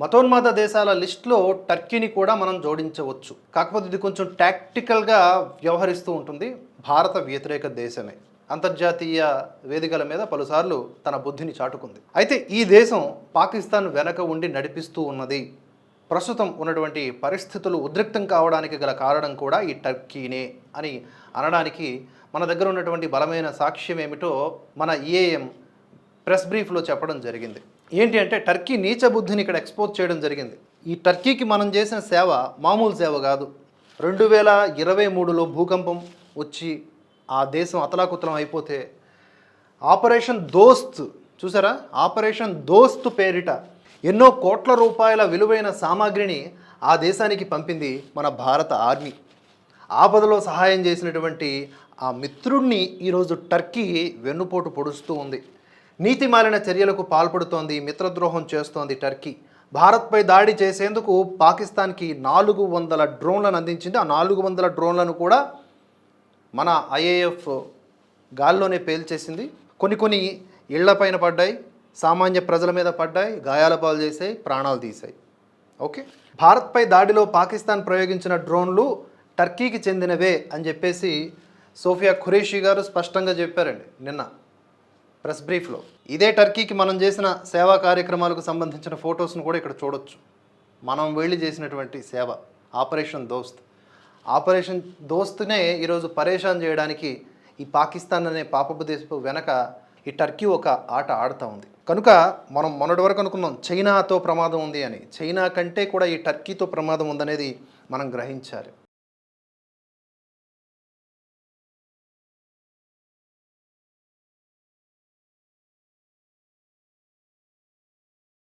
మతోన్మాద దేశాల లిస్టులో టర్కీని కూడా మనం జోడించవచ్చు. కాకపోతే ఇది కొంచెం టాక్టికల్గా వ్యవహరిస్తూ ఉంటుంది. భారత వ్యతిరేక దేశమే. అంతర్జాతీయ వేదికల మీద పలుసార్లు తన బుద్ధిని చాటుకుంది. అయితే ఈ దేశం పాకిస్తాన్ వెనక ఉండి నడిపిస్తూ ఉన్నది. ప్రస్తుతం ఉన్నటువంటి పరిస్థితులు ఉద్రిక్తం కావడానికి గల కారణం కూడా ఈ టర్కీనే అని అనడానికి మన దగ్గర ఉన్నటువంటి బలమైన సాక్ష్యం ఏమిటో మన ఈఏఎం ప్రెస్ బ్రీఫ్లో చెప్పడం జరిగింది. ఏంటి అంటే టర్కీ నీచ బుద్ధిని ఇక్కడ ఎక్స్పోజ్ చేయడం జరిగింది. ఈ టర్కీకి మనం చేసిన సేవ మామూలు సేవ కాదు. రెండు వేల ఇరవై మూడులో భూకంపం వచ్చి ఆ దేశం అతలాకుతలం అయిపోతే ఆపరేషన్ దోస్త్ చూసారా? ఆపరేషన్ దోస్త్ పేరిట ఎన్నో కోట్ల రూపాయల విలువైన సామాగ్రిని ఆ దేశానికి పంపింది మన భారత ఆర్మీ. ఆపదలో సహాయం చేసినటువంటి ఆ మిత్రుణ్ణి ఈరోజు టర్కీ వెన్నుపోటు పొడుస్తూ ఉంది. నీతి మాలిన చర్యలకు పాల్పడుతోంది మిత్రద్రోహం చేస్తోంది టర్కీ. భారత్పై దాడి చేసేందుకు పాకిస్తాన్కి నాలుగు వందల డ్రోన్లను అందించింది. ఆ నాలుగు వందల డ్రోన్లను కూడా మన ఐఏఎఫ్ గాల్లోనే పేల్చేసింది. కొన్ని కొన్ని ఇళ్ళపైన పడ్డాయి సామాన్య ప్రజల మీద పడ్డాయి గాయాల పాలు చేసాయి ప్రాణాలు తీశాయి. ఓకే? భారత్పై దాడిలో పాకిస్తాన్ ప్రయోగించిన డ్రోన్లు టర్కీకి చెందినవే అని చెప్పేసి సోఫియా ఖురేషి గారు స్పష్టంగా చెప్పారండి నిన్న. ప్రెస్ బ్రీఫ్లో. ఇదే టర్కీకి మనం చేసిన సేవా కార్యక్రమాలకు సంబంధించిన ఫొటోస్ను కూడా ఇక్కడ చూడొచ్చు. మనం వెళ్ళి చేసినటువంటి సేవ ఆపరేషన్ దోస్త్. ఆపరేషన్ దోస్త్నే ఈరోజు పరేషాన్ చేయడానికి ఈ పాకిస్తాన్ అనే పాపపు దేశపు వెనక ఈ టర్కీ ఒక ఆట ఆడుతూ ఉంది. కనుక మనం మొన్నటి వరకు అనుకున్నాం చైనాతో ప్రమాదం ఉంది అని. చైనా కంటే కూడా ఈ టర్కీతో ప్రమాదం ఉందనేది మనం గ్రహించాలి.